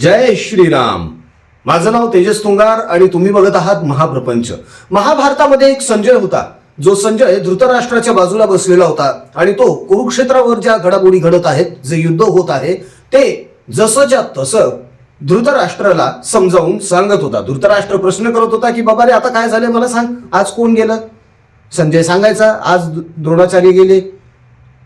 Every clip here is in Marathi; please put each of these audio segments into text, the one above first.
जय श्रीराम. माझं नाव तेजस तुंगार आणि तुम्ही बघत आहात महाप्रपंच. महाभारतामध्ये एक संजय होता. जो संजय धृतराष्ट्राच्या बाजूला बसलेला होता आणि तो कुरुक्षेत्रावर ज्या घडामोडी घडत आहेत जे युद्ध होत आहे ते जसंच्या तसं धृतराष्ट्राला समजावून सांगत होता. धृतराष्ट्र प्रश्न करत होता की बाबा रे आता काय झालं मला सांग. आज कोण गेलं? संजय सांगायचा. आज द्रोणाचार्य गेले.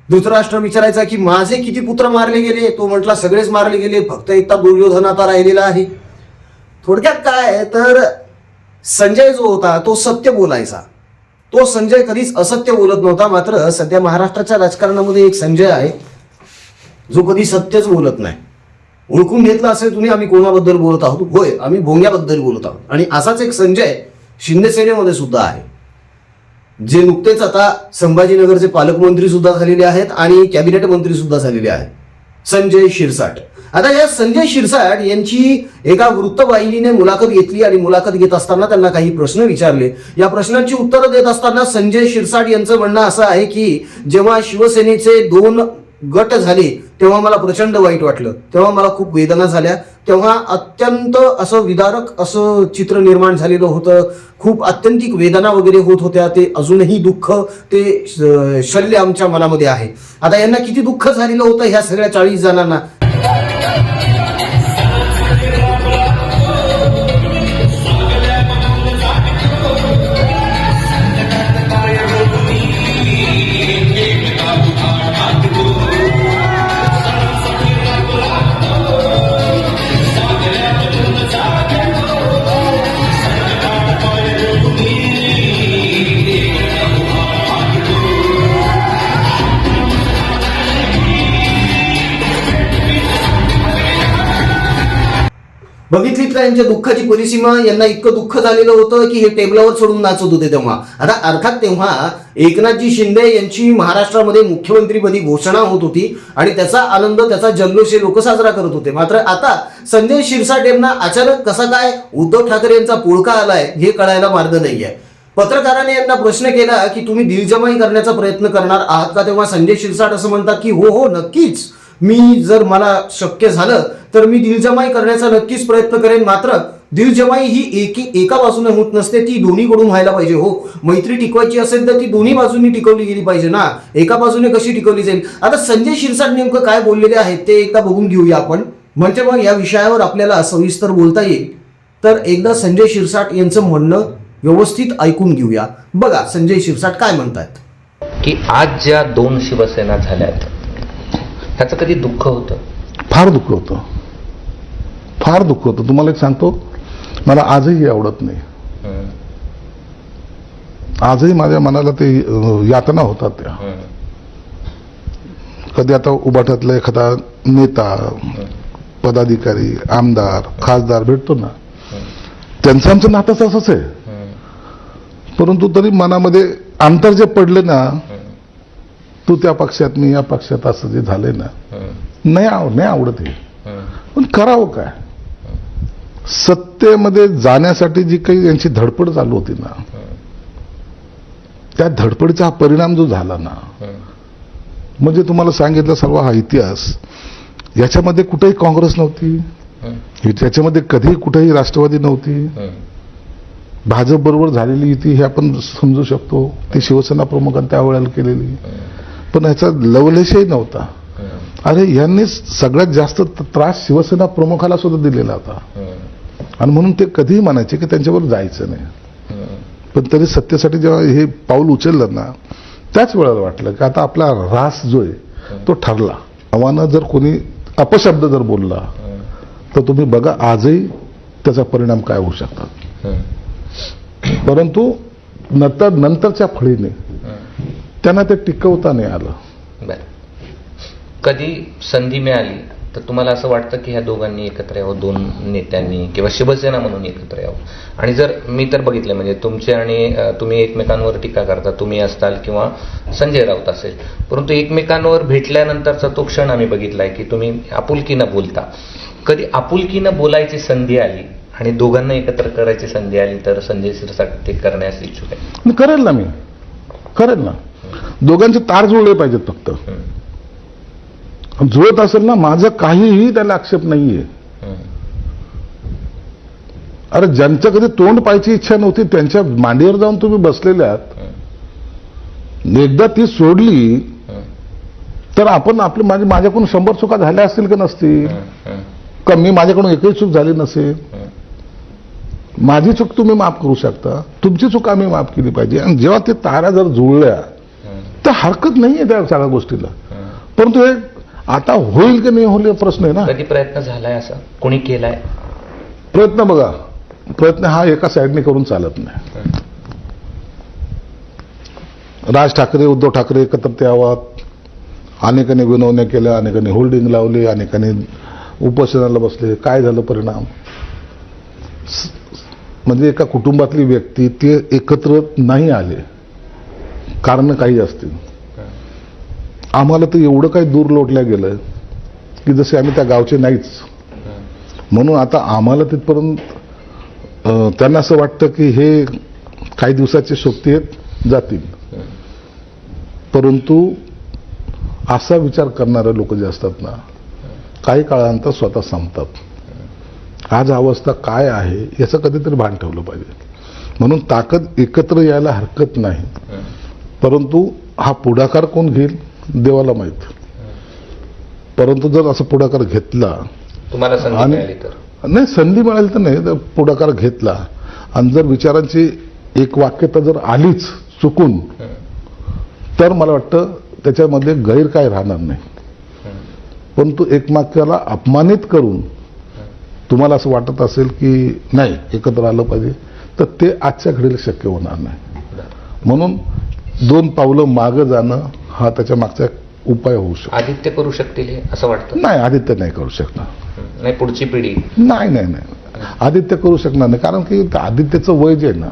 धृतराष्ट्र विचारायचा की माझे किती पुत्र मारले गेले? तो म्हटला सगळेच मारले गेले फक्त एकदा दुर्योधन आता राहिलेला आहे. थोडक्यात काय तर संजय जो होता तो सत्य बोलायचा. तो संजय कधीच असत्य बोलत नव्हता मात्र सध्या महाराष्ट्राच्या राजकारणामध्ये एक संजय आहे जो कधी सत्यच बोलत नाही. ओळखून घेतलं असेल तुम्ही आम्ही कोणाबद्दल बोलत आहोत? होय आम्ही भोंग्याबद्दल बोलत आहोत. आणि असाच एक संजय शिंदे सेनेमध्ये सुद्धा आहे. जे नुकतेच आता संभाजीनगरचे पालकमंत्री सुद्धा झालेले आहेत आणि कॅबिनेट मंत्री सुद्धा झालेले आहेत. संजय शिरसाट. आता या संजय शिरसाट यांची एका वृत्तवाहिनीने मुलाखत घेतली आणि मुलाखत घेत असताना त्यांना काही प्रश्न विचारले. या प्रश्नांची उत्तरं देत असताना संजय शिरसाट यांचं म्हणणं असं आहे की जेव्हा शिवसेनेचे दोन गट झाले तेव्हा मला प्रचंड वाईट वाटलं. तेव्हा मला खूप वेदना झाल्या. तेव्हा अत्यंत असं विदारक असं चित्र निर्माण झालेलं होतं. खूप अत्यंतिक वेदना वगैरे होत होत्या. ते अजूनही दुःख ते श- शल्य आमच्या मनामध्ये आहे. आता यांना किती दुःख झालेलं होतं ह्या सगळ्या चाळीस जणांना. बघितलीत का यांच्या दुःखाची परिसीमा? यांना इतकं दुःख झालेलं होतं की हे टेबलावर सोडून नाचत होते तेव्हा. आता अर्थात तेव्हा एकनाथजी शिंदे यांची महाराष्ट्रामध्ये मुख्यमंत्रीपदी घोषणा होत होती आणि त्याचा आनंद त्याचा जल्लोष हे लोक साजरा करत होते. मात्र आता संजय शिरसाट यांना अचानक कसा काय उद्धव ठाकरे यांचा पुळका आलाय हे कळायला मार्ग नाहीये. पत्रकाराने यांना प्रश्न केला की तुम्ही दिलजमाई करण्याचा प्रयत्न करणार आहात का? तेव्हा संजय शिरसाट असं म्हणतात की हो हो नक्कीच. मी जर मला शक्य झालं तर मी दिलजमाई करण्याचा नक्कीच प्रयत्न करेन. मात्र दिलजमाई ही एकी एका बाजूने होत नसते ती दोन्हीकडून व्हायला पाहिजे हो. मैत्री टिकवायची असेल तर ती दोन्ही बाजूनी टिकवली गेली पाहिजे ना. एका बाजूने कशी टिकवली जाईल? आता संजय शिरसाट नेमकं काय बोललेले आहेत ते एकदा बघून घेऊया आपण. म्हणजे मग या विषयावर आपल्याला सविस्तर बोलता येईल. तर एकदा संजय शिरसाट यांचं म्हणणं व्यवस्थित ऐकून घेऊया. बघा संजय शिरसाट काय म्हणतात की आज ज्या दोन शिवसेना झाल्यात ह्याचं कधी दुःख होतं? फार दुःख होतं. फार दुःख होतं. तुम्हाला एक सांगतो मला आजही आवडत नाही. आजही माझ्या मनाला ते यातना होतात त्या. कधी आता उभाट्यातला एखादा नेता पदाधिकारी आमदार खासदार भेटतो ना त्यांचं आमचं नातंच असंच आहे. परंतु तरी मनामध्ये अंतर जे पडले ना तू त्या पक्षात मी या पक्षात असं जे झालंय ना नाही आव नाही आवडत हे. पण करावं काय? सत्तेमध्ये जाण्यासाठी जी काही यांची धडपड चालू होती ना त्या धडपडीचा हा परिणाम जो झाला ना म्हणजे तुम्हाला सांगितलं सर्व हा इतिहास याच्यामध्ये कुठेही काँग्रेस नव्हती. हम्म, याच्यामध्ये कधीही कुठेही राष्ट्रवादी नव्हती. भाजप बरोबर झालेली युती हे आपण समजू शकतो. ती शिवसेना प्रमुखांनी त्यावेळेला केलेली. पण याचा लवलेशही नव्हता. अरे यांनी सगळ्यात जास्त त्रास शिवसेना प्रमुखाला सुद्धा दिलेला होता. आणि म्हणून ते कधीही म्हणायचे की त्यांच्याबरोबर जायचं नाही. पण तरी सत्तेसाठी जेव्हा हे पाऊल उचललं ना त्याच वेळेला वाटलं की आता आपला रास जो आहे तो ठरला. आव्हानं जर कोणी अपशब्द जर बोलला तर तुम्ही बघा आजही त्याचा परिणाम काय होऊ शकतात. परंतु नंतर नंतरच्या फळीने. त्यांना ते टिकवता नाही आलं. बरं. कधी संधी मिळाली तर तुम्हाला असं वाटतं की ह्या दोघांनी एकत्र यावं दोन नेत्यांनी किंवा शिवसेना म्हणून एकत्र यावं? आणि जर मी तर बघितलं म्हणजे तुमचे आणि तुम्ही एकमेकांवर टीका करता तुम्ही असताल किंवा संजय राऊत असेल परंतु एकमेकांवर भेटल्यानंतरचा तो क्षण आम्ही बघितलाय की तुम्ही आपुलकीनं बोलता. कधी आपुलकीनं बोलायची संधी आली आणि दोघांना एकत्र करायची संधी आली तर संजय शिरसाट ते करण्यास इच्छुक आहे करेल ना मी. करेल ना. दोघांचे तार जुळले पाहिजेत फक्त. जुळत असेल ना माझं काहीही त्याला आक्षेप नाहीये. अरे ज्यांच्या कधी तोंड पाहायची इच्छा नव्हती त्यांच्या मांडीवर जाऊन तुम्ही बसलेल्या एकदा ती सोडली तर आपण आपली माझी म्हणजे माझ्याकडून शंभर चुका झाल्या असतील का नसतील? का मी माझ्याकडून एकही चूक झाली नसेल? माझी चूक तुम्ही माफ करू शकता. तुमची चूक आम्ही माफ केली पाहिजे. आणि जेव्हा ते तारा जर जुळल्या तर हरकत नाहीये त्या सगळ्या गोष्टीला. परंतु हे आता होईल की नाही होईल हा प्रश्न आहे ना. कधी प्रयत्न झालाय असा? कोणी केलाय? प्रयत्न बघा. प्रयत्न हा एका साईडने करून चालत नाही. राज ठाकरे उद्धव ठाकरे एकत्र यावात अनेकांनी विनवण्या केल्या अनेकांनी होल्डिंग लावली अनेकांनी उपोषणाला बसले. काय झालं परिणाम? म्हणजे एका कुटुंबातली व्यक्ती ते एकत्र नाही आले. कारण काही असतील. आम्हाला तर एवढं काही दूर लोटल्या गेलं की जसे आम्ही त्या गावचे नाहीच. म्हणून आता आम्हाला तिथपर्यंत त्यांना असं वाटतं की हे काही दिवसाचे सोबती आहेत जातील. परंतु असा विचार करणारे लोक जे असतात ना काही काळानंतर स्वतः संपतात. आज अवस्था काय आहे याचं कधीतरी भान ठेवलं पाहिजे. म्हणून ताकद एकत्र यायला हरकत नाही. परंतु हा पुढाकार कोण घेईल? देवाला माहीत. परंतु जर असं पुढाकार घेतला तुम्हाला संधी आणि- नाही संधी मिळाली तर नाही तर पुढाकार घेतला आणि जर विचारांची एक वाक्यता जर आलीच चुकून तर मला वाटतं त्याच्यामध्ये गैर काय राहणार नाही. परंतु एकमेकाला अपमानित करून तुम्हाला असं वाटत असेल की नाही एकत्र आलं पाहिजे तर ते आजच्या घडीला शक्य होणार नाही. म्हणून दोन पावलं मागं जाणं हा त्याच्या मागचा उपाय होऊ शकतो. आदित्य करू शकतील हे असं वाटतं? नाही आदित्य नाही करू शकणार. नाही पुढची पिढी. नाही नाही नाही. आदित्य करू शकणार नाही. कारण की आदित्यचं वय जे आहे ना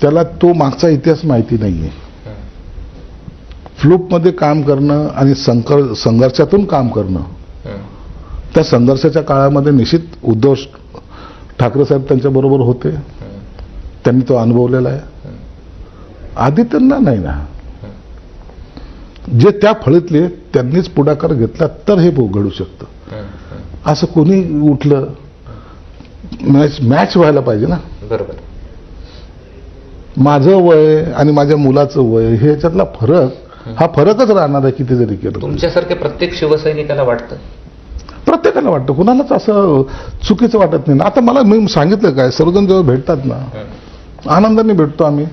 त्याला तो मागचा इतिहास माहिती नाहीये. फ्लूपमध्ये काम करणं आणि संकर संघर्षातून काम करणं त्या संघर्षाच्या काळामध्ये निश्चित उद्धव ठाकरे साहेब त्यांच्या बरोबर होते. त्यांनी तो अनुभवलेला आहे. आदित्यंना नाही ना. जे त्या फळीतले त्यांनीच पुढाकार घेतला तर हे घडू शकतं. असं कोणी उठलं मॅच मॅच व्हायला पाहिजे ना. बरोबर. माझं वय आणि माझ्या मुलाचं वय हे याच्यातला फरक हा फरकच राहणार आहे किती जरी केलं तरी. तुमच्यासारख्या प्रत्येक शिवसैनिकाला वाटतं? प्रत्येकाला वाटतं. कुणालाच असं चुकीचं वाटत नाही ना. आता मला मी सांगितलं काय सर्वजण जेव्हा भेटतात ना आनंदाने भेटतो आम्ही.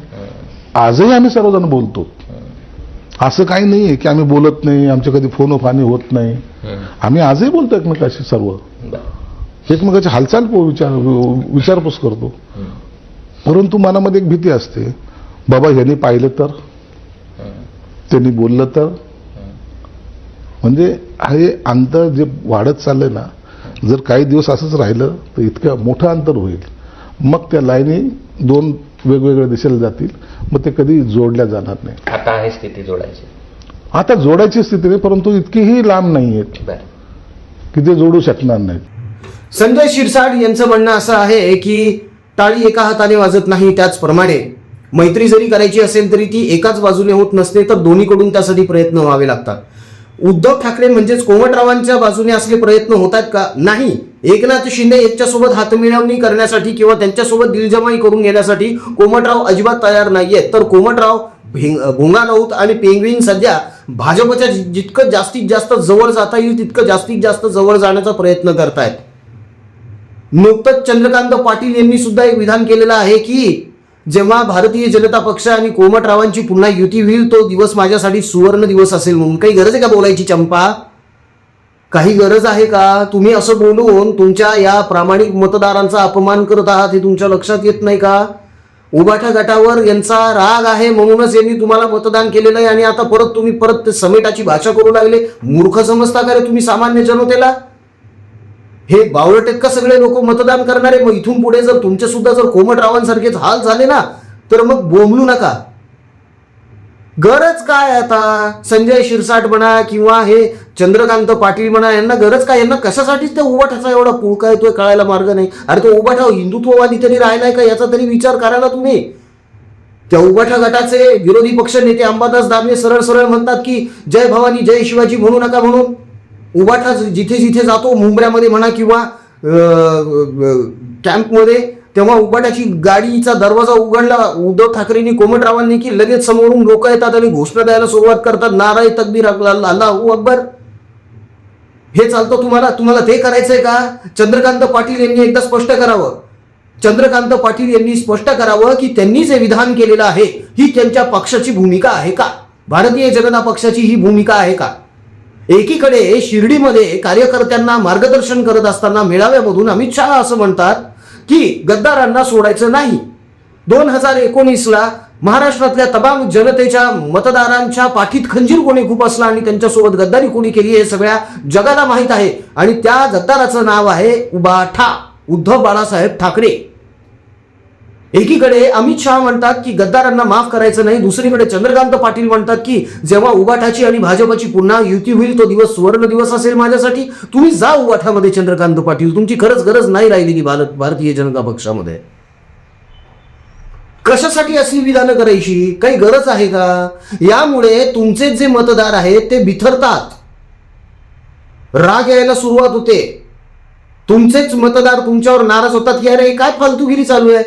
आजही आम्ही सर्वजण बोलतो. असं काही नाही की आम्ही बोलत नाही आमचे कधी फोन फानी होत नाही. आम्ही आजही बोलतो एकमेकाशी सर्व. एकमेकाची हालचाल विचार विचारपूस करतो. परंतु मनामध्ये एक भीती असते बाबा ह्यांनी पाहिलं तर? त्यांनी बोललं तर. म्हणजे हे अंतर जे वाढत चाललंय ना जर काही दिवस असंच राहिलं तर इतकं मोठं अंतर होईल. मग त्या लाईनी दोन वेगवेगळ्या दिशेला जातील मग ते कधी जोडल्या जाणार नाही. आता आहे स्थिती जोडायची. आता जोडायची स्थिती नाही परंतु इतकीही लांब नाही आहेत की ते जोडू शकणार नाहीत संजय शिरसाट यांचं म्हणणं असं आहे की टाळी एका हाताने वाजत नाही त्याचप्रमाणे. मैत्री जरी करायची असेल तरी ती एकाच बाजूने होत नसते तर दोन्हीकडून त्यासाठी प्रयत्न व्हावे लागतात. उद्धव ठाकरे म्हणजेच कोमटरावांच्या बाजूने असले प्रयत्न होत आहेत का? नाही. एकनाथ शिंदे यांच्यासोबत हातमिळवणी करण्यासाठी किंवा त्यांच्यासोबत दिलजमाई करून घेण्यासाठी कोमटराव अजिबात तयार नाहीयेत तर कोमटराव भिंग राऊत आणि पेंग्विन सध्या भाजपच्या जितकं जास्तीत जास्त जवळ जाता येईल तितकं जास्तीत जास्त जवळ जाण्याचा प्रयत्न करतायत. नुकतंच चंद्रकांत पाटील यांनी सुद्धा एक विधान केलेलं आहे की जेव्हा भारतीय जनता पक्ष आणि कोमटरावांची पुन्हा युती होईल तो दिवस माझ्यासाठी सुवर्ण दिवस असेल म्हणून. काही गरज आहे का बोलायची चंपा? काही गरज आहे का? तुम्ही असं बोलून तुमच्या या प्रामाणिक मतदारांचा अपमान करत आहात हे तुमच्या लक्षात येत नाही का? उबाठा गटावर यांचा राग आहे म्हणूनच यांनी तुम्हाला मतदान केलेलं आहे आणि आता परत तुम्ही परत ते समेटाची भाषा करू लागले. मूर्ख समजता का रे तुम्ही सामान्य जनतेला? हे बावळटेत का सगळे लोक मतदान करणारे मग इथून पुढे जर तुमचे सुद्धा जर कोमटरावांसारखेच हाल झाले ना तर मग बोंबलू नका. गरज काय आता? संजय शिरसाट म्हणा किंवा हे चंद्रकांत पाटील म्हणा यांना गरज काय? यांना कशासाठीच त्या उबाठाचा एवढा पुळका येतोय कळायला मार्ग नाही. अरे तो उबाठा हिंदुत्ववादी तरी राहिलाय का? याचा तरी विचार करायला तुम्ही. त्या उबाठा गटाचे विरोधी पक्ष नेते अंबादास दामले सरळ सरळ म्हणतात की जय भवानी जय शिवाजी म्हणू नका म्हणून. उबाठा जिथे जिथे जातो मुंबऱ्यामध्ये म्हणा किंवा कॅम्पमध्ये तेव्हा उघडण्याची गाडीचा दरवाजा उघडला. उद्धव ठाकरेंनी कोमटरावांनी की लगेच समोरून लोक येतात आणि घोषणा द्यायला सुरुवात करतात. नाराय तकबीर अल्ला- अल्लाहू अकबर. हे चालतं तुम्हाला? तुम्हाला ते करायचंय का? चंद्रकांत पाटील यांनी एकदा स्पष्ट करावं. चंद्रकांत पाटील यांनी स्पष्ट करावं की त्यांनी जे विधान केलेलं आहे ही त्यांच्या पक्षाची भूमिका आहे का? भारतीय जनता पक्षाची ही भूमिका आहे का? एकीकडे शिर्डीमध्ये कार्यकर्त्यांना मार्गदर्शन करत असताना मेळाव्यामधून अमित शहा असं म्हणतात की गद्दारांना सोडायचं नाही. दोन हजार एकोणीसला महाराष्ट्रातल्या तमाम जनतेच्या मतदारांच्या पाठीत खंजीर कोणी खूप असला आणि त्यांच्यासोबत गद्दारी कोणी केली हे सगळ्या जगाला माहीत आहे. आणि त्या गद्दाराचं नाव आहे उबाठा उद्धव बाळासाहेब ठाकरे. एकीकडे अमित शहा म्हणतात की गद्दारांना माफ करायचं नाही दुसरीकडे चंद्रकांत पाटील म्हणतात की जेव्हा उगाठाची आणि भाजपची पुन्हा युती होईल तो दिवस सुवर्ण दिवस असेल माझ्यासाठी. तुम्ही जा उगाठामध्ये चंद्रकांत पाटील. तुमची खरंच गरज नाही राहिलेली भारत भारतीय जनता पक्षामध्ये. कशासाठी अशी विधानं करायची? काही गरज आहे का? यामुळे तुमचे जे मतदार आहेत ते बिथरतात. राग यायला सुरुवात होते. तुमचेच मतदार तुमच्यावर नाराज होतात की अरे काय फालतूगिरी चालू आहे?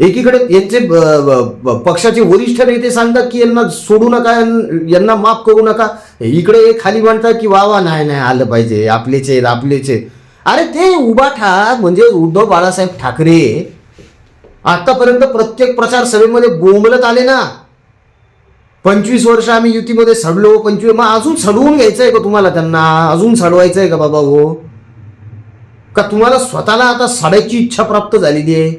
एकीकडे यांचे पक्षाचे वरिष्ठ नेते सांगतात की यांना सोडू नका यांना माफ करू नका. इकडे खाली म्हणतात की वा वा नाही नाही आलं पाहिजे. आपलेच आहेत आपलेच आहेत. अरे ते उबाठा म्हणजे उद्धव बाळासाहेब ठाकरे आतापर्यंत प्रत्येक प्रचार सभेमध्ये बोंबलत आले ना. पंचवीस वर्ष आम्ही युतीमध्ये सडलो पंचवीस मग अजून सडवून घ्यायचं आहे का तुम्हाला त्यांना? अजून सडवायचं आहे का बाबा हो? का तुम्हाला स्वतःला आता सडायची इच्छा प्राप्त झालेली आहे?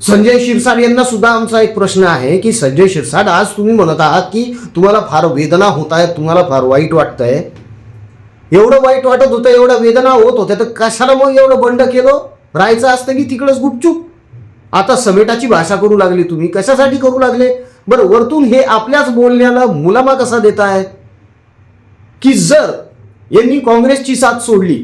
संजय शिरसाट यांना सुद्धा आमचा एक प्रश्न आहे की संजय शिरसाट आज तुम्ही म्हणत आहात की तुम्हाला फार वेदना होत आहेत तुम्हाला फार वाईट वाटतंय. एवढं वाईट वाटत होतं एवढं वेदना होत होत्या तर कशाला मग एवढं बंड केलं? राहायचं असतं की तिकडंच गुपचूप? आता समेटाची भाषा करू लागली तुम्ही कशासाठी करू लागले? बरं वरतून हे आपल्याच बोलण्याला मुलामा कसा देताय? की जर यांनी काँग्रेसची साथ सोडली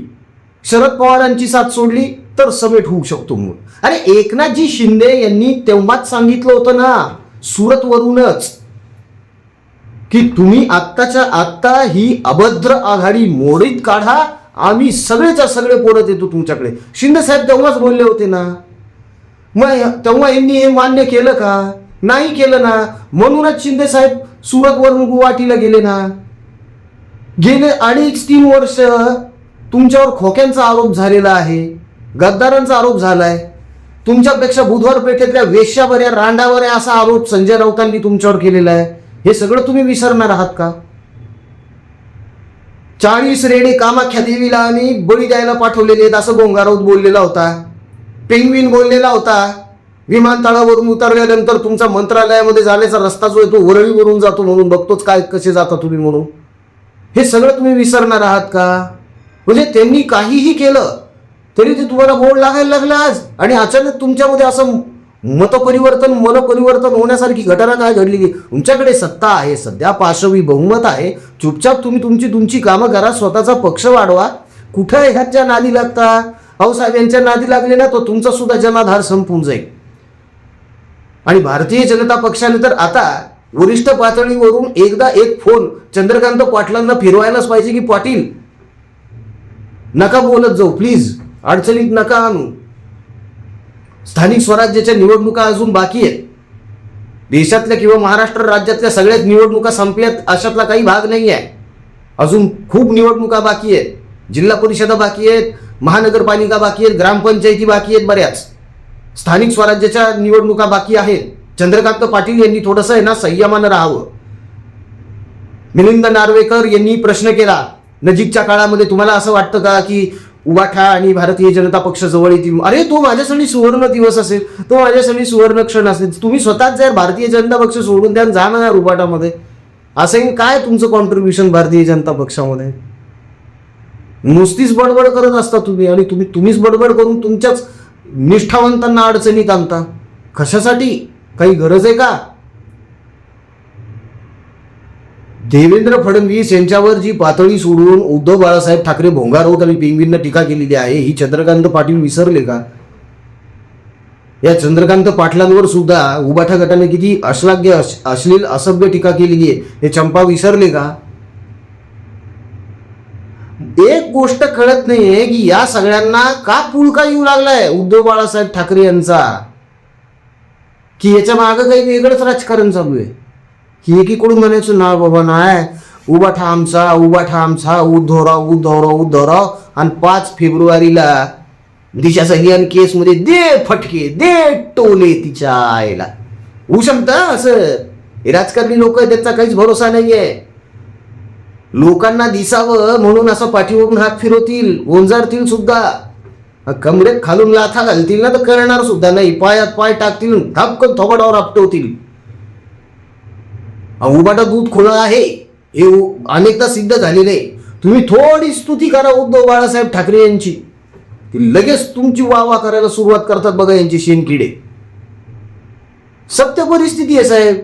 शरद पवारांची साथ सोडली तर समेट होऊ शकतो म्हणून. अरे एकनाथजी शिंदे यांनी तेव्हाच सांगितलं होतं ना सुरतवरूनच की तुम्ही आत्ताच्या आत्ता ही अभद्र आघाडी मोडीत काढा आम्ही सगळेच्या सगळे पोरत येतो तुमच्याकडे. शिंदे साहेब तेव्हाच बोलले होते ना. मग तेव्हा यांनी हे मान्य केलं का? नाही केलं ना. म्हणूनच शिंदे साहेब सुरतवरून गुवाहाटीला गेले ना. गेले अडीच तीन वर्ष तुमच्यावर खोक्यांचा आरोप झालेला आहे. गद्दारांचा आरोप झालाय. तुमच्यापेक्षा बुधवार पेठेतल्या वेश्यावर रांडावर आहे असा आरोप संजय राऊतांनी तुमच्यावर केलेला आहे. हे सगळं तुम्ही विसरणार आहात का? चाळीस रेडे कामाख्या देवीला आणि बळी द्यायला पाठवलेले आहेत असं गोंगाराऊत बोललेला होता. पेंगवीन बोललेला होता. विमानतळावरून उतरल्यानंतर तुमचा मंत्रालयामध्ये जाण्याचा रस्ता जो आहे तो वरळीवरून जातो म्हणून बघतोच काय कसे जाता तुम्ही म्हणून. हे सगळं तुम्ही विसरणार आहात का? म्हणजे त्यांनी काहीही केलं तरी ते तुम्हाला गोड लागायला लागलं आज. आणि अचानक तुमच्यामध्ये असं मतपरिवर्तन मनपरिवर्तन होण्यासारखी घटना काय घडलेली? तुमच्याकडे सत्ता आहे सध्या पार्श्वी बहुमत आहे. चुपचाप तुम्ही तुमची तुमची कामं करा स्वतःचा पक्ष वाढवा. कुठं ह्याच्या नादी लागता? अहो साहेब यांच्या नादी लागले ना तो तुमचा सुद्धा जनाधार संपून जाईल. आणि भारतीय जनता पक्षाने तर आता वरिष्ठ पातळीवरून एकदा एक फोन चंद्रकांत पाटलांना फिरवायलाच पाहिजे की पाटील नका बोलत जाऊ प्लीज अडचणीत नका आणू. स्थानिक स्वराज्याच्या निवडणुका अजून बाकी आहेत. देशातल्या किंवा महाराष्ट्र राज्यातल्या सगळ्याच निवडणुका संपल्यात अशातला काही भाग नाही आहे. अजून खूप निवडणुका बाकी आहेत. जिल्हा परिषदा बाकी आहेत महानगरपालिका बाकी आहेत ग्रामपंचायती बाकी आहेत बऱ्याच. स्थानिक स्वराज्याच्या निवडणुका बाकी आहेत. चंद्रकांत पाटील यांनी थोडंसं आहे ना संयमानं राहावं. मिलिंद नार्वेकर यांनी प्रश्न केला नजीकच्या काळामध्ये तुम्हाला असं वाटतं का की उबाठा आणि भारतीय जनता पक्ष जवळ येतील. अरे तो माझ्यासाठी सुवर्ण दिवस असेल. तो माझ्यासाठी सुवर्ण क्षण असेल. तुम्ही स्वतःच जर भारतीय जनता पक्ष सोडून द्या जा ना उबाटामध्ये असं काय तुमचं कॉन्ट्रीब्युशन भारतीय जनता पक्षामध्ये? नुसतीच बडबड करत असता तुम्ही आणि तुम्ही तुम्हीच बडबड करून तुमच्याच निष्ठावंतांना अडचणीत आणता. कशासाठी? काही गरज आहे का? देवेंद्र फडणवीस यांच्यावर जी पातळी सोडून उद्धव बाळासाहेब ठाकरे भोंगार होत आणि पिंगवींना टीका केलेली आहे ही चंद्रकांत पाटील विसरले का? या चंद्रकांत पाटलांवर सुद्धा उबाठा गटाने किती अश्लाघ्य अश्लील असभ्य टीका केलेली आहे हे चंपा विसरले का? एक गोष्ट कळत नाहीये की या सगळ्यांना का पुळका येऊ लागलाय उद्धव बाळासाहेब ठाकरे यांचा? की याच्या मागं काही वेगळंच राजकारण चालू आहे? की एकीकडून म्हणायचं ना बाबा नाही उभा ठामचा उभा ठामचा उद्धवराव उद्धवराव उद्धवराव आणि पाच फेब्रुवारीला दिशा सहियान केसमध्ये दे फटके दे टोले तिच्या आईला. होऊ शकतं असं? राजकारणी लोक त्यांचा काहीच भरोसा नाहीये. लोकांना दिसावं म्हणून असं पाठीवरून हात फिरवतील ओंजारतील सुद्धा. कमरेत खालून लाथा घालतील ना तर करणार सुद्धा नाही. पायात पाय टाकतील धापकन थोबडावर आपटवतील. उबाटा दूध खुलं आहे. हे अनेकदा सिद्ध झालेलं आहे. तुम्ही थोडी स्तुती करा उद्धव बाळासाहेब ठाकरे यांची. ती लगेच तुमची वा वा करायला सुरुवात करतात बघा यांचे शेणकिडे. सत्य परिस्थिती आहे साहेब.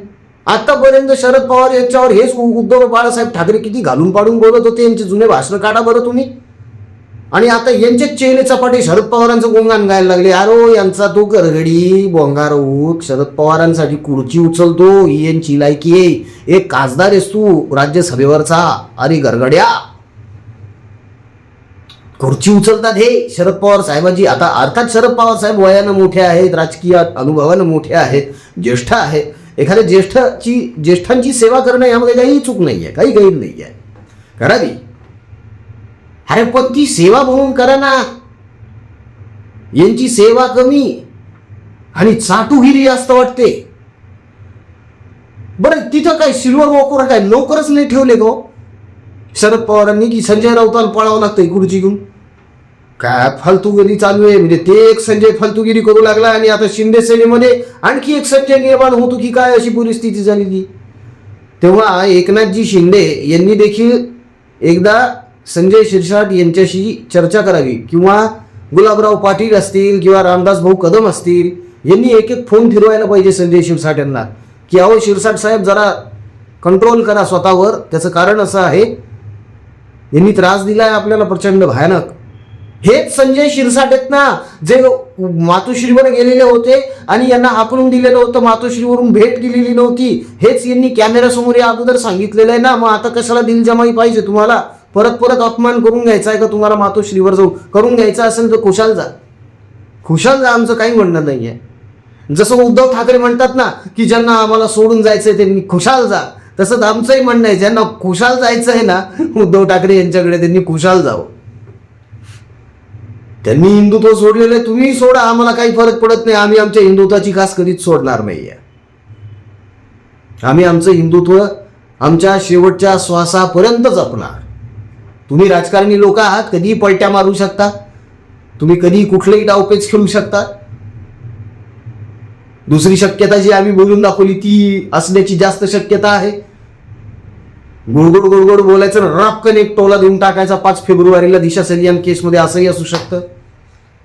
आतापर्यंत शरद पवार यांच्यावर हेच उद्धव बाळासाहेब ठाकरे किती घालून पाडून बोलत होते यांचे जुने भाषण काढा बरं तुम्ही. आणि आता यांचे चेले चपाटे शरद पवारांचं गुणगान गायला लागले. अरो यांचा तो गरगडी बोंगार ऊट शरद पवारांसाठी खुर्ची उचलतो. ही यांची लायकी आहे. एक खासदार आहेस तू राज्यसभेवरचा. अरे गरगड्या. खुर्ची उचलतात हे शरद पवार साहेबांची. आता अर्थात शरद पवार साहेब वयानं मोठे आहेत राजकीय अनुभवानं मोठे आहेत ज्येष्ठ आहे एखाद्या ज्येष्ठाची ज्येष्ठांची सेवा करणं यामध्ये काही चूक नाही आहे काही गैर नाही आहे करावी अरे पण ती सेवा म्हणून करा ना. यांची सेवा कमी आणि चाटूगिरी जास्त वाटते. बरं तिथं काय सिल्वर वॉकवर काय? नोकरच नाही ठेवले गो. शरद पवारांनी की संजय राऊताला पळावं लागतंय खुर्ची घेऊन काय फालतूगिरी चालू आहे? म्हणजे ते एक संजय फालतूगिरी करू लागला आणि आता शिंदे सेनेमध्ये आणखी एक संजय निर्माण होतो की काय अशी परिस्थिती झालेली? तेव्हा एकनाथजी शिंदे यांनी देखील एकदा संजय शिरसाट यांच्याशी चर्चा करावी किंवा गुलाबराव पाटील असतील किंवा रामदास भाऊ कदम असतील यांनी एक एक फोन फिरवायला पाहिजे संजय शिरसाट यांना. की अहो शिरसाट साहेब जरा कंट्रोल करा स्वतःवर. त्याचं कारण असं आहे यांनी त्रास दिलाय आपल्याला प्रचंड भयानक. हेच संजय शिरसाट आहेत ना जे मातोश्रीवर गेलेले होते आणि यांना हाकलून दिलेलं होतं मातोश्रीवरून भेट दिलेली नव्हती. हेच यांनी कॅमेऱ्यासमोर या अगोदर सांगितलेलं आहे ना मग आता कशाला दिलजमाई पाहिजे तुम्हाला? परत परत अपमान करून घ्यायचा आहे का तुम्हाला मातोश्रीवर जाऊ करून घ्यायचा असेल तर खुशाल जा. खुशाल जा आमचं काही म्हणणं नाही आहे जसं उद्धव ठाकरे म्हणतात ना की ज्यांना आम्हाला सोडून जायचंय त्यांनी खुशाल जा. तसंच आमचंही म्हणणं आहे ज्यांना खुशाल जायचं आहे ना उद्धव ठाकरे यांच्याकडे त्यांनी खुशाल जावं. त्यांनी हिंदुत्व सोडलेलं आहे तुम्ही सोडा आम्हाला काही फरक पडत नाही. आम्ही आमच्या हिंदुत्वाची खास कधीच सोडणार नाहीये. आम्ही आमचं हिंदुत्व आमच्या शेवटच्या श्वासापर्यंत जपणार. तुम्ही राजकारणी लोक आहात कधीही पलट्या मारू शकता. तुम्ही कधीही कुठलेही डावपेच खेळू शकता. दुसरी शक्यता जी आम्ही बोलून दाखवली ती असण्याची जास्त शक्यता आहे. गुडगुड गुडगुड बोलायचं आणि रापकन एक टोला देऊन टाकायचा पाच फेब्रुवारीला दिशा सलियान केसमध्ये असंही असू शकतं.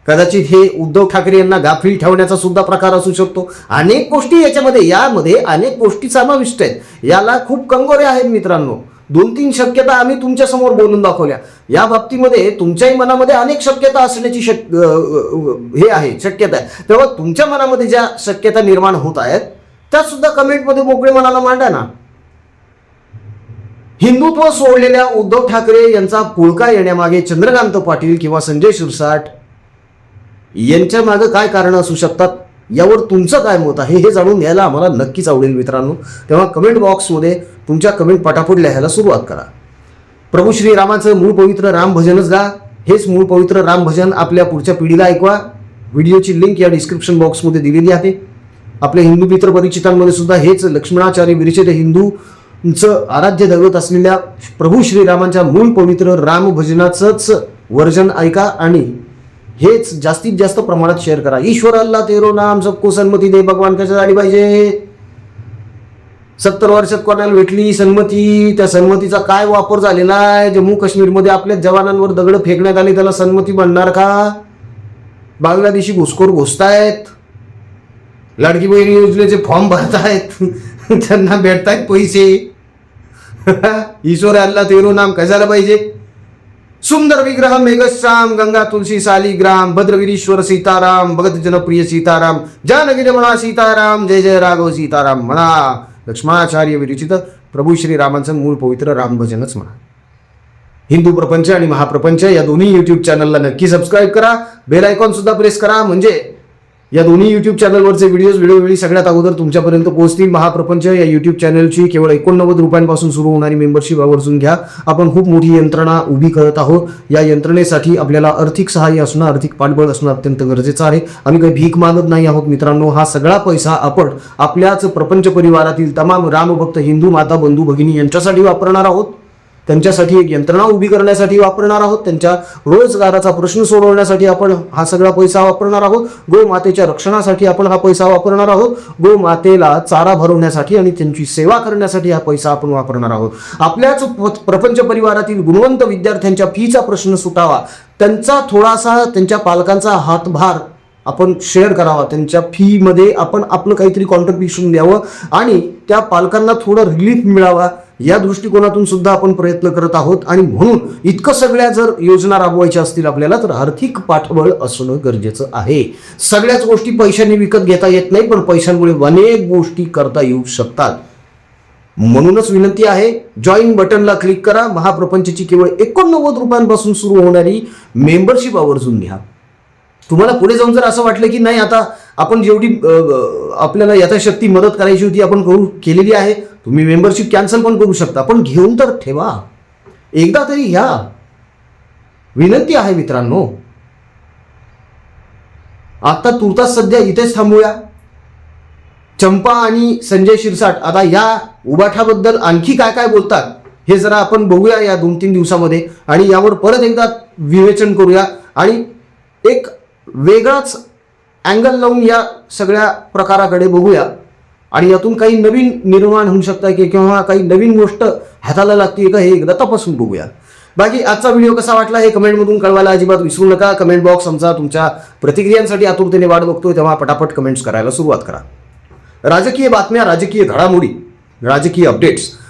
कदाचित हे उद्धव ठाकरे यांना गाफील ठेवण्याचा सुद्धा प्रकार असू शकतो. अनेक गोष्टी याच्यामध्ये यामध्ये अनेक गोष्टी समाविष्ट आहेत. याला खूप कंगोरे आहेत मित्रांनो. दोन तीन शक्यता आम्ही तुमच्यासमोर बोलून दाखवल्या. या बाबतीमध्ये तुमच्याही मनामध्ये अनेक शक्यता असण्याची शक हे आहे शक्यता आहे. तेव्हा तुमच्या मनामध्ये ज्या शक्यता निर्माण होत आहेत त्या सुद्धा कमेंटमध्ये मोकळे मनाला मांडा ना. हिंदुत्व सोडलेल्या उद्धव ठाकरे यांचा पुळका येण्यामागे चंद्रकांत पाटील किंवा संजय शिरसाट यांच्या मागे काय कारण असू शकतात? यावर तुमचं काय मत आहे हे जाणून घ्यायला आम्हाला नक्कीच आवडेल मित्रांनो. तेव्हा कमेंट बॉक्समध्ये तुमच्या कमेंट पटापट लिहायला सुरुवात करा. प्रभू श्रीरामाचं मूळ पवित्र राम भजनच गा. हेच मूळ पवित्र राम भजन आपल्या पुढच्या पिढीला ऐकवा. व्हिडिओची लिंक या डिस्क्रिप्शन बॉक्समध्ये दिलेली आहे. आपल्या हिंदू मित्र परिचितांमध्ये सुद्धा हेच लक्ष्मणाचार्य विरचित हिंदूंचं आराध्य दैवत असलेल्या प्रभू श्रीरामांच्या मूळ पवित्र राम भजनाचंच वर्जन ऐका आणि हेच जास्तीत जास्त प्रमाणात शेअर करा. ईश्वर अल्ला तेरो नाम सबको सन्मती दे भगवान कशा झाली पाहिजे? सत्तर वर्षात कोणाला भेटली सन्मती? त्या सन्मतीचा काय वापर झालेला आहे जम्मू काश्मीरमध्ये आपल्या जवानांवर दगड फेकण्यात आले त्याला सन्मती म्हणणार का? बांगलादेशी घुसखोर घुसतायत. लाडकी बहीण योजनेचे फॉर्म भरतायत. त्यांना भेटतायत पैसे. ईश्वर अल्ला तेरो नाम कशाला पाहिजे? सुंदर विग्रह मेघश्याम गंगा तुलसी सालिग्राम भद्रगिरीश्वर सीताराम भगत जनप्रिय सीताराम जानगी म्हणा सीताराम जय जय राघव सीताराम म्हणा लक्ष्माचार्य विरचित प्रभू श्रीरामांचं मूळ पवित्र रामभजनच म्हणा. हिंदू प्रपंच आणि महाप्रपंच या दोन्ही यूट्यूब चॅनलला नक्की सबस्क्राईब करा. बेल आयकॉन सुद्धा प्रेस करा. म्हणजे या दोन्ही युट्यूब चॅनलवरचे व्हिडिओज वेळोवेळी सगळ्यात अगोदर तुमच्यापर्यंत पोहोचतील. महाप्रपंच या युट्यूब चॅनलची केवळ एकोणनव्वद रुपयांपासून सुरू होणारी मेंबरशिप आवर्जून घ्या. आपण खूप मोठी यंत्रणा उभी करत आहोत. या यंत्रणेसाठी आपल्याला आर्थिक सहाय्य असणं आर्थिक पाठबळ असणं अत्यंत गरजेचं आहे. आम्ही काही भीक मागत नाही आहोत मित्रांनो. हा सगळा पैसा आपण आपल्याच प्रपंच परिवारातील तमाम रामभक्त हिंदू माता बंधू भगिनी यांच्यासाठी वापरणार आहोत. त्यांच्यासाठी एक यंत्रणा उभी करण्यासाठी वापरणार आहोत. त्यांच्या रोजगाराचा प्रश्न सोडवण्यासाठी आपण हा सगळा पैसा वापरणार आहोत. गोमातेच्या रक्षणासाठी आपण हा पैसा वापरणार आहोत. गोमातेला चारा भरवण्यासाठी आणि त्यांची सेवा करण्यासाठी हा पैसा आपण वापरणार आहोत. आपल्याच प्रपंच परिवारातील गुणवंत विद्यार्थ्यांच्या फीचा प्रश्न सुटावा. त्यांचा थोडासा त्यांच्या पालकांचा हातभार आपण शेअर करावा. त्यांच्या फीमध्ये आपण आपलं काहीतरी कॉन्ट्रीब्युशन द्यावं आणि त्या पालकांना थोडं रिलीफ मिळावा. या दृष्टिकोनातून सुद्धा आपण प्रयत्न करत आहोत. आणि म्हणून इतकं सगळ्या जर योजना राबवायच्या असतील आपल्याला तर आर्थिक पाठबळ असणं गरजेचं आहे. सगळ्याच गोष्टी पैशाने विकत घेता येत नाही पण पैशांमुळे अनेक गोष्टी करता येऊ शकतात. म्हणूनच विनंती आहे जॉईन बटनला क्लिक करा. महाप्रपंचची केवळ एकोणनव्वद रुपयांपासून सुरू होणारी मेंबरशिप आवर्जून घ्या. तुम्हाला पुढे जाऊन जर असं वाटलं की नाही आता आपण जेवढी आपल्याला यथाशक्ती मदत करायची होती आपण करू केलेली आहे तुम्ही मेंबरशिप कॅन्सल पण करू शकता. पण घेऊन तर ठेवा. एकदा तरी घ्या. विनंती आहे मित्रांनो. आता तुर्तास सध्या इथेच थांबूया. चंपा आणि संजय शिरसाट आता या उबाठाबद्दल आणखी काय काय बोलतात हे जरा आपण बघूया या दोन तीन दिवसामध्ये. आणि यावर परत एकदा विवेचन करूया. आणि एक वेगळाच अँगल लावून या सगळ्या प्रकाराकडे बघूया. आणि यातून काही नवीन निर्माण होऊ शकतं की किंवा काही नवीन गोष्ट हाताला लागते का हे एकदा तपासून बघूया. बाकी आजचा व्हिडिओ कसा वाटला हे कमेंटमधून कळवायला अजिबात विसरू नका. कमेंट बॉक्स आमचा तुमच्या प्रतिक्रियांसाठी आतुरतेने वाट बघतोय तेव्हा पटापट कमेंट्स करायला सुरुवात करा. राजकीय बातम्या राजकीय घडामोडी राजकीय अपडेट्स